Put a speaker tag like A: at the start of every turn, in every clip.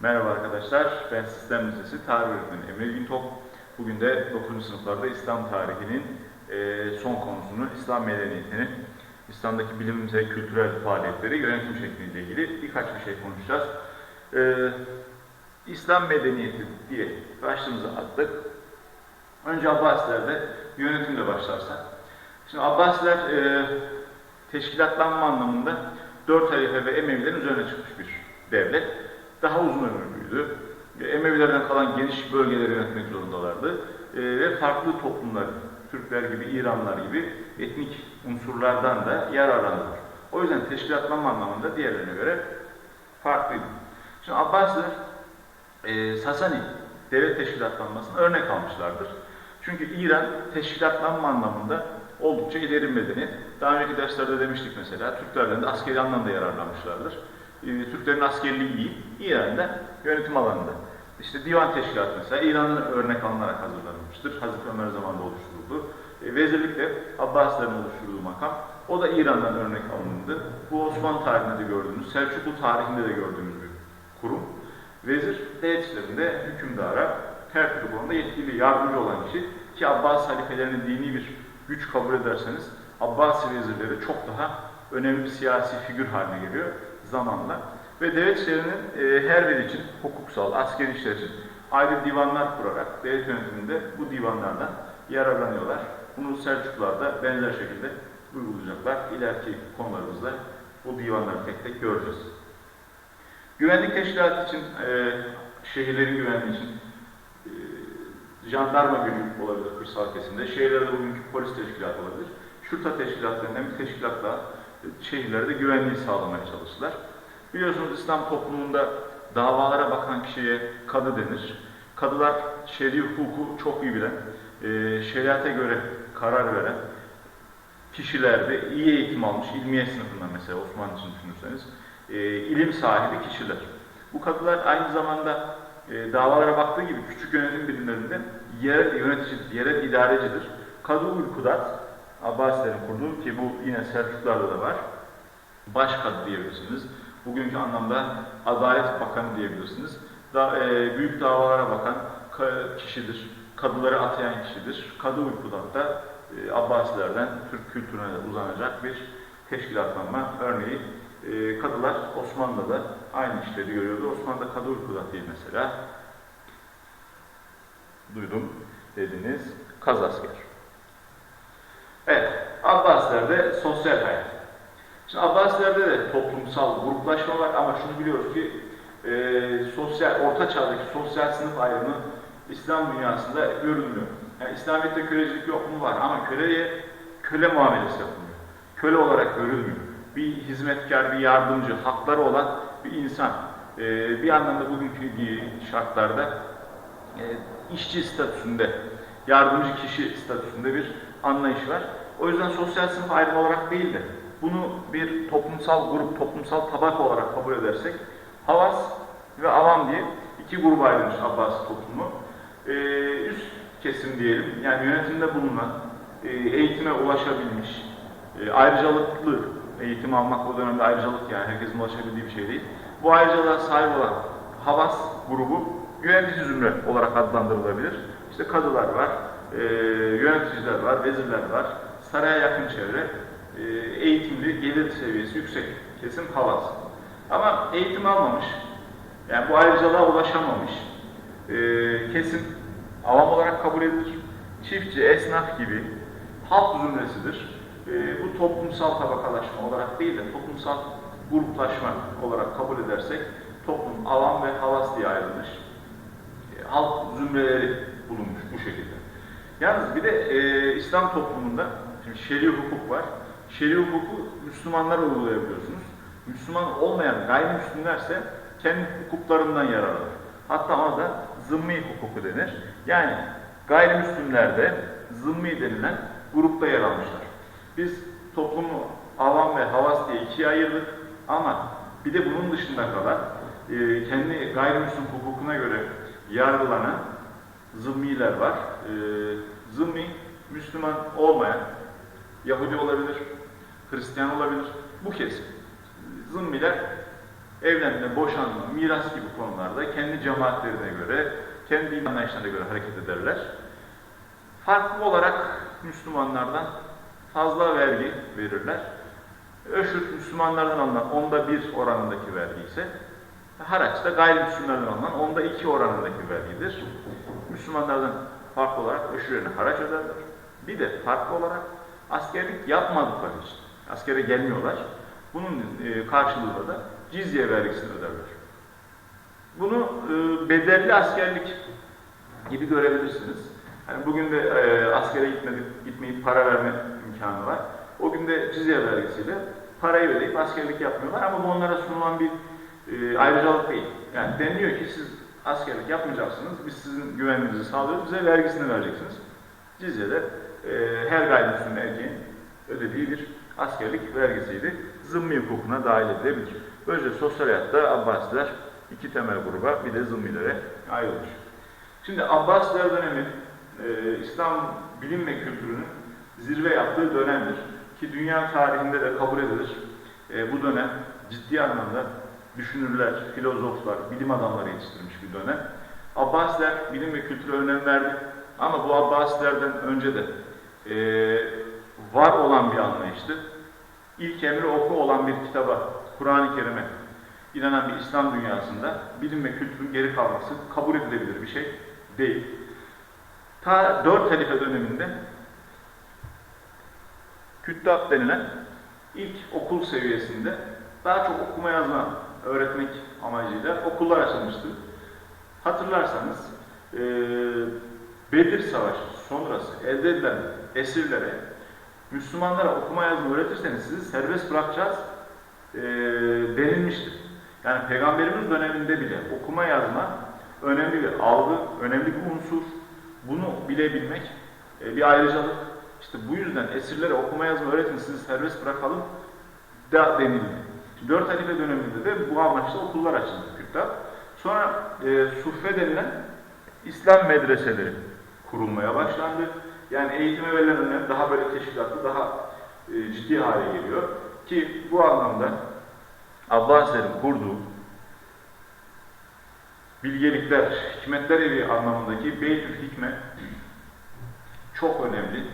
A: Merhaba arkadaşlar, ben Sistem Lisesi Tarih Öğretmeni Emre Güntok. Bugün de 9. sınıflarda İslam tarihinin eee, son konusunu, İslam medeniyetini, İslam'daki bilimsel, kültürel faaliyetleri, yönetim şekliyle ilgili birkaç bir şey konuşacağız. Eee, İslam medeniyeti diye başlığımıza attık. Önce Abbasiler'de yönetimle başlarsak. Şimdi Abbasiler eee teşkilatlanma anlamında dört halife ve Emevilerin üzerine çıkmış bir devlet. Daha uzun ömürlüydü. E, Emevilerden kalan geniş bölgeleri yönetmek zorundalardı. E, ve farklı toplumlar, Türkler gibi, İranlar gibi etnik unsurlardan da yararlandılar. O yüzden teşkilatlanma anlamında diğerlerine göre farklıydı. Şimdi Abbasiler e, Sasani devlet teşkilatlanmasına örnek almışlardır. Çünkü İran teşkilatlanma anlamında oldukça ileri medeniyet. Daha önceki derslerde demiştik mesela, Türklerden de askeri anlamda yararlanmışlardır. Ee, Türklerin askerliği iyi, İran'da yönetim alanında. İşte divan teşkilatı mesela İran'ın örnek alınarak hazırlanmıştır. Hazreti Ömer zamanında oluşturuldu. E, vezirlik de Abbasilerin oluşturduğu makam. O da İran'dan örnek alındı. Bu Osmanlı tarihinde de gördüğümüz, Selçuklu tarihinde de gördüğümüz bir kurum. Vezir, devlet işlerinde hükümdara her türlü konuda yetkili, yardımcı olan kişi ki Abbas halifelerini dini bir güç kabul ederseniz Abbasi vezirleri çok daha önemli bir siyasi figür haline geliyor zamanla. Ve devlet işlerinin e, her biri için hukuksal, askeri işler için ayrı divanlar kurarak devlet yönetiminde bu divanlardan yararlanıyorlar. Bunu Selçuklular da benzer şekilde uygulayacaklar. İleriki konularımızda bu divanları tek tek göreceğiz. Güvenlik teşkilatı için, e, şehirlerin güvenliği için e, jandarma gücü olabilir kırsal kesimde, şehirlerde bugünkü polis teşkilatı olabilir. Şurta teşkilatlarından bir teşkilatla şehirlerde güvenliği sağlamaya çalıştılar. Biliyorsunuz İslam toplumunda davalara bakan kişiye kadı denir. Kadılar şer'i hukuku çok iyi bilen, e, şeriate göre karar veren kişilerde iyi eğitim almış, ilmiye sınıfından mesela Osmanlı için düşünürseniz, e, ilim sahibi kişiler. Bu kadılar aynı zamanda e, davalara baktığı gibi küçük yönetim birimlerinde yerel yöneticidir, yerel idarecidir. Kadı Uykudat, Abbasilerin kurduğu ki bu yine Selçuklularda da var. Başkadı diyebilirsiniz. Bugünkü anlamda Adalet Bakanı diyebilirsiniz. Da, e, büyük davalara bakan ka- kişidir. Kadıları atayan kişidir. Kadı Uykudat da e, Abbasilerden Türk kültürüne de uzanacak bir teşkilatlanma örneği. E, kadılar Osmanlı'da da aynı işleri görüyordu. Osmanlı'da Kadı Uykudat değil mesela. Duydum dediniz. Kaz asker. Evet, Abbasilerde sosyal hayat. Şimdi Abbasilerde de toplumsal gruplaşma var ama şunu biliyoruz ki e, sosyal, orta çağdaki sosyal sınıf ayrımı İslam dünyasında görülmüyor. Yani İslamiyet'te kölecilik yok mu var ama köleye köle muamelesi yapılmıyor. Köle olarak görülmüyor. Bir hizmetkar, bir yardımcı, hakları olan bir insan. E, bir anlamda bugünkü şartlarda e, işçi statüsünde, yardımcı kişi statüsünde bir anlayış var. O yüzden sosyal sınıf ayrımı olarak değil de bunu bir toplumsal grup, toplumsal tabaka olarak kabul edersek Havas ve Avam diye iki gruba ayrılmış Abbasi toplumu. Ee, üst kesim diyelim, yani yönetimde bulunan, e, eğitime ulaşabilmiş, e, ayrıcalıklı eğitim almak o dönemde ayrıcalık yani herkesin ulaşabildiği bir şey değil. Bu ayrıcalığa sahip olan Havas grubu yönetici zümre olarak adlandırılabilir. İşte kadılar var, e, yöneticiler var, vezirler var, saraya yakın çevre, e, eğitimli, gelir seviyesi yüksek kesim havas. Ama eğitim almamış, yani bu ayrıcalığa ulaşamamış e, kesim avam olarak kabul edilir. Çiftçi, esnaf gibi halk zümresidir. E, bu toplumsal tabakalaşma olarak değil de toplumsal gruplaşma olarak kabul edersek toplum avam ve havas diye ayrılmış. Halk zümreleri bulunmuş bu şekilde. Yalnız bir de e, İslam toplumunda şimdi şer'i hukuk var. Şer'i hukuku Müslümanlar uygulayabiliyorsunuz. Müslüman olmayan gayrimüslimlerse kendi hukuklarından yararlanır. Hatta ona da zımmi hukuku denir. Yani gayrimüslimlerde zımmi denilen grupta yer almışlar. Biz toplumu avam ve havas diye ikiye ayırdık ama bir de bunun dışında kalan e, kendi gayrimüslim hukukuna göre yargılanan zımmiler var. E, zımmi, Müslüman olmayan, Yahudi olabilir, Hristiyan olabilir. Bu kesim. Zımmiler evlenme, boşanma, miras gibi konularda kendi cemaatlerine göre, kendi anlayışlarına göre hareket ederler. Farklı olarak Müslümanlardan fazla vergi verirler. Öşür Müslümanlardan alınan onda bir oranındaki vergi ise haraç da gayrimüslimlerden alınan onda iki oranındaki vergidir. Müslümanlardan farklı olarak öşürlerine haraç öderler. Bir de farklı olarak askerlik yapmadıkları için askere gelmiyorlar. Bunun e, karşılığında da cizye vergisini öderler. Bunu e, bedelli askerlik gibi görebilirsiniz. Yani bugün de e, askere gitmeyip, gitmeyip para verme imkanı var. O gün de cizye vergisiyle parayı ödeyip askerlik yapmıyorlar ama bu onlara sunulan bir ayrıcalık değil. Yani deniliyor ki siz askerlik yapmayacaksınız, biz sizin güvenliğinizi sağlıyoruz, bize vergisini vereceksiniz. Cizye de her gayrimüslim erkeğin ödediği bir askerlik vergisiydi. Zımmi hukukuna dahil edilebilir. Böylece sosyal hayatta Abbasiler iki temel gruba bir de Zımmilere ayrılır. Şimdi Abbasiler dönemi e, İslam bilim ve kültürünün zirve yaptığı dönemdir. Ki dünya tarihinde de kabul edilir. E, bu dönem ciddi anlamda düşünürler, filozoflar, bilim adamları yetiştirmiş bir dönem. Abbasiler bilim ve kültüre önem verdi. Ama bu Abbasilerden önce de e, var olan bir anlayıştı. İlk emri oku olan bir kitaba, Kur'an-ı Kerim'e inanan bir İslam dünyasında bilim ve kültürün geri kalması kabul edilebilir bir şey değil. Ta dört halife döneminde Küttab denilen ilk okul seviyesinde daha çok okuma yazma öğretmek amacıyla okullar açılmıştı. Hatırlarsanız e, Bedir Savaşı sonrası elde edilen esirlere Müslümanlara okuma yazma öğretirseniz sizi serbest bırakacağız e, denilmiştir. Yani Peygamberimiz döneminde bile okuma yazma önemli bir algı, önemli bir unsur. Bunu bilebilmek e, bir ayrıcalık. İşte bu yüzden esirlere okuma yazma öğretin, sizi serbest bırakalım da denildi. Dört halife döneminde de bu amaçla okullar açıldı Küttab. Sonra e, Suffe denilen İslam medreseleri kurulmaya başlandı. Yani eğitime verilen daha böyle teşkilatlı, daha e, ciddi hale geliyor. Ki bu anlamda Abbasilerin kurduğu bilgelikler, hikmetler evi anlamındaki Beytül Hikme çok önemli.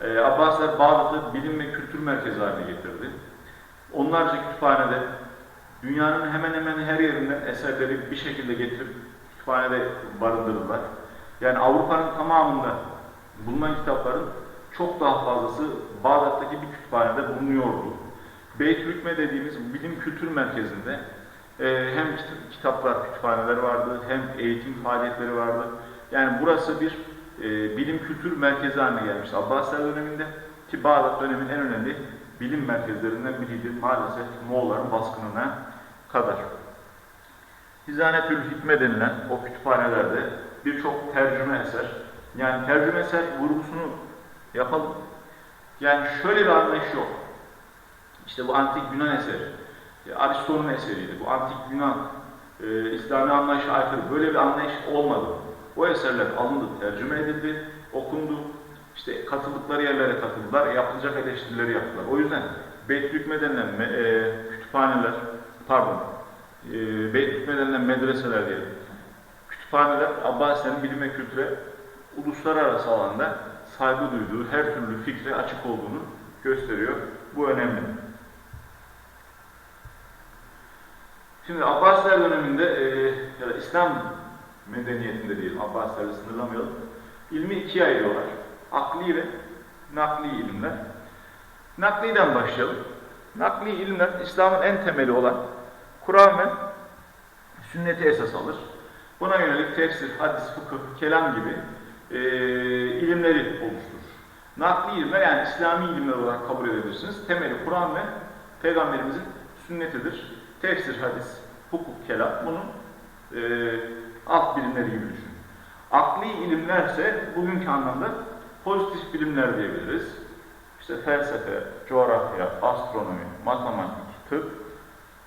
A: Ee, Abbasiler Bağdat'ı bilim ve kültür merkezi haline getirdi. Onlarca kütüphanede dünyanın hemen hemen her yerinden eserleri bir şekilde getirip kütüphanede barındırdılar. Yani Avrupa'nın tamamında bulunan kitapların çok daha fazlası Bağdat'taki bir kütüphanede bulunuyordu. Beytül Hikme dediğimiz bilim kültür merkezinde e, hem kitaplar, kütüphaneler vardı, hem eğitim faaliyetleri vardı. Yani burası bir e, bilim kültür merkezi haline gelmiş Abbasiler döneminde ki Bağdat dönemin en önemli bilim merkezlerinden biriydi maalesef Moğolların baskınına kadar. Hizanetül Hikme denilen o kütüphanelerde birçok tercüme eser, yani tercüme eser vurgusunu yapalım. Yani şöyle bir anlayış yok. İşte bu antik Yunan eseri, e, Aristo'nun eseriydi. Bu antik Yunan, e, İslami anlayışa aykırı böyle bir anlayış olmadı. O eserler alındı, tercüme edildi, okundu. İşte katıldıkları yerlere katıldılar, yapılacak eleştirileri yaptılar. O yüzden Beytülhükme denilen e, kütüphaneler, pardon, e, Beytülhükme denilen medreseler diyelim. Kütüphaneler Abbasilerin bilim ve kültüre uluslararası alanda saygı duyduğu, her türlü fikre açık olduğunu gösteriyor. Bu önemli. Şimdi Abbasiler döneminde e, ya da İslam medeniyetinde diyelim, Abbasilerle sınırlamayalım, ilmi ikiye ayırıyorlar. Akli ve nakli ilimler. Nakliden başlayalım. Nakli ilimler İslam'ın en temeli olan Kur'an ve sünneti esas alır. Buna yönelik tefsir, hadis, fıkıh, kelam gibi e, ilimleri oluşturur. Nakli ilimler yani İslami ilimler olarak kabul edebilirsiniz. Temeli Kur'an ve Peygamberimizin sünnetidir. Tefsir, hadis, hukuk, kelam bunun e, alt bilimleri gibi düşünün. Akli ilimlerse bugünkü anlamda pozitif bilimler diyebiliriz. İşte felsefe, coğrafya, astronomi, matematik, tıp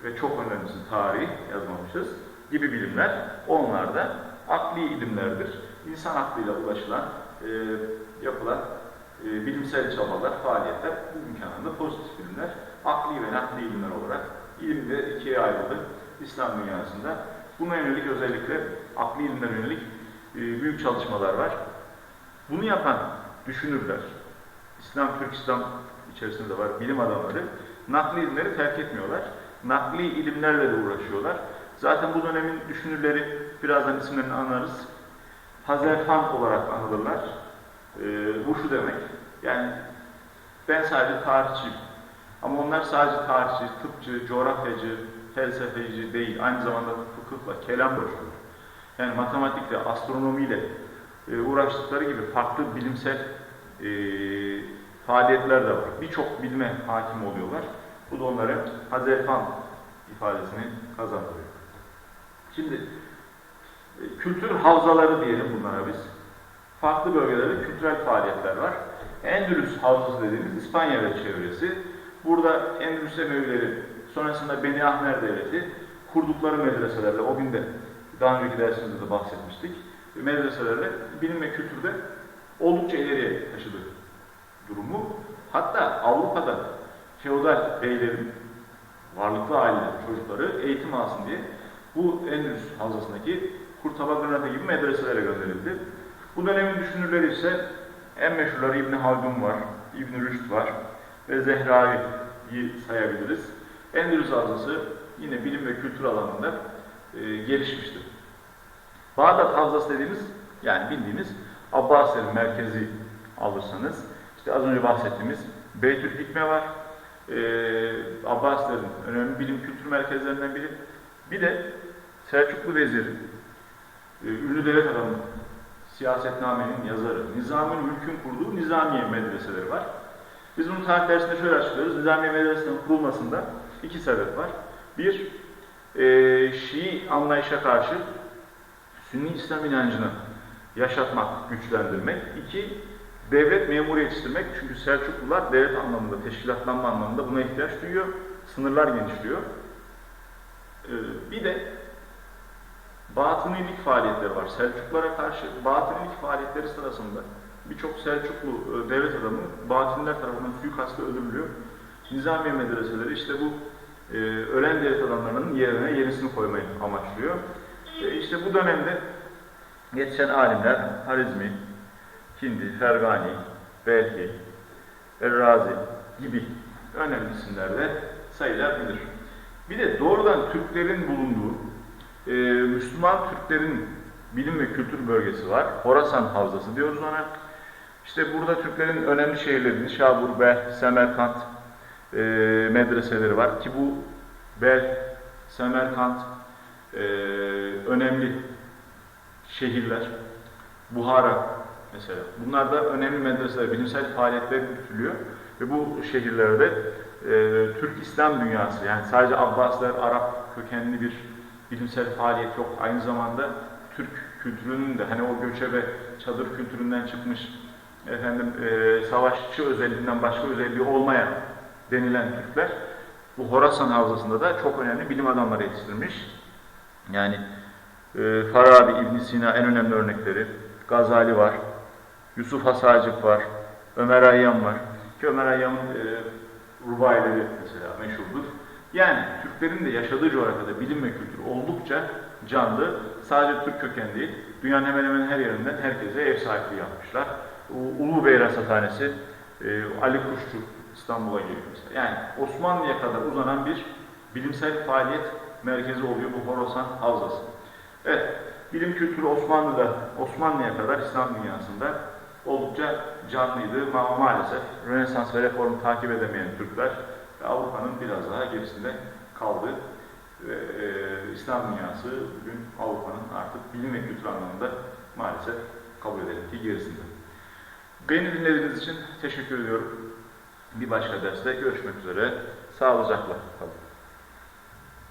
A: ve çok önemlisi tarih yazmamışız gibi bilimler onlar da akli ilimlerdir. İnsan aklıyla ulaşılan, e, yapılan e, bilimsel çabalar, faaliyetler bugünkü anlamda pozitif bilimler, akli ve nakli ilimler olarak ilimde ikiye ayrıldı. İslam dünyasında. Buna yönelik özellikle akli ilimlere yönelik e, büyük çalışmalar var. Bunu yapan düşünürler, İslam, Türk İslam içerisinde de var bilim adamları, nakli ilimleri terk etmiyorlar. Nakli ilimlerle de uğraşıyorlar. Zaten bu dönemin düşünürleri, birazdan isimlerini anlarız. Hazerhan olarak anılırlar. Ee, bu şu demek, yani ben sadece tarihçiyim. Ama onlar sadece tarihçi, tıpçı, coğrafyacı, felsefeci değil, aynı zamanda fıkıhla, kelam uğraşıyorlar. Yani matematikle, astronomiyle e, uğraştıkları gibi farklı bilimsel e, faaliyetler de var. Birçok bilime hakim oluyorlar. Bu da onlara Hazerfan ifadesini kazandırıyor. Şimdi e, kültür havzaları diyelim bunlara biz. Farklı bölgelerde kültürel faaliyetler var. Endülüs havzası dediğimiz İspanya ve çevresi. Burada Endülüs Emevileri, sonrasında Beni Ahmer Devleti kurdukları medreselerle, o gün de daha önceki dersimizde de bahsetmiştik, medreselerle bilim ve kültürde oldukça ileriye taşıdı durumu. Hatta Avrupa'da feodal beylerin, varlıklı aileler, çocukları eğitim alsın diye bu Endülüs havzasındaki Kurtaba Granada gibi medreselere gönderildi. Bu dönemin düşünürleri ise en meşhurları İbn Haldun var, İbn Rüşd var ve Zehravi'yi sayabiliriz. Endülüs havzası yine bilim ve kültür alanında e, gelişmiştir. Bağdat havzası dediğimiz yani bildiğimiz Abbasilerin merkezi alırsanız işte az önce bahsettiğimiz Beytül Hikme var. Ee, Abbasilerin önemli bilim kültür merkezlerinden biri. Bir de Selçuklu Veziri, e, ünlü devlet adamı, siyasetnamenin yazarı, Nizami Mülk'ün kurduğu Nizamiye medreseleri var. Biz bunu tarih dersinde şöyle açıklıyoruz. Nizamiye medresesinin kurulmasında iki sebep var. Bir, e, Şii anlayışa karşı Sünni İslam inancını yaşatmak, güçlendirmek. İki, devlet memuru yetiştirmek. Çünkü Selçuklular devlet anlamında, teşkilatlanma anlamında buna ihtiyaç duyuyor. Sınırlar genişliyor. Bir de batınilik faaliyetleri var. Selçuklulara karşı batınilik faaliyetleri sırasında birçok Selçuklu e, devlet adamı Batiniler tarafından suikastla öldürülüyor. Nizamiye medreseleri işte bu e, ölen devlet adamlarının yerine yenisini koymayı amaçlıyor. E, işte bu dönemde yetişen alimler Harizmi, Kindi, Fergani, Belki, Errazi gibi önemli isimlerde sayılabilir. Bir de doğrudan Türklerin bulunduğu e, Müslüman Türklerin bilim ve kültür bölgesi var. Horasan Havzası diyoruz ona. İşte burada Türklerin önemli şehirleri Nişabur, Bel, Semerkant e, medreseleri var ki bu Bel, Semerkant e, önemli şehirler. Buhara mesela. Bunlar da önemli medreseler, bilimsel faaliyetler yürütülüyor. Ve bu şehirlerde e, Türk İslam dünyası, yani sadece Abbasiler, Arap kökenli bir bilimsel faaliyet yok. Aynı zamanda Türk kültürünün de, hani o göçebe çadır kültüründen çıkmış, efendim e, savaşçı özelliğinden başka özelliği olmayan denilen Türkler, bu Horasan Havzası'nda da çok önemli bilim adamları yetiştirmiş. Yani e, Farabi, İbn Sina en önemli örnekleri, Gazali var, Yusuf Hasacık var, Ömer Hayyam var. Ki Ömer Hayyam'ın e, rubaileri mesela meşhurdur. Yani Türklerin de yaşadığı coğrafyada bilim ve kültür oldukça canlı. Sadece Türk kökenli değil, dünyanın hemen hemen her yerinden herkese ev sahipliği yapmışlar. Ulu Bey Rasathanesi, e, Ali Kuşçu İstanbul'a geliyor mesela. Yani Osmanlı'ya kadar uzanan bir bilimsel faaliyet merkezi oluyor bu Horasan Havzası. Evet, bilim kültürü Osmanlı'da, Osmanlı'ya kadar İslam dünyasında oldukça canlıydı ama maalesef Rönesans ve Reformu takip edemeyen Türkler Avrupa'nın biraz daha gerisinde kaldı. Ve, e, İslam dünyası bugün Avrupa'nın artık bilim ve kültür anlamında maalesef kabul edelim ki gerisinde. Beni dinlediğiniz için teşekkür ediyorum. Bir başka derste görüşmek üzere. Sağlıcakla kalın.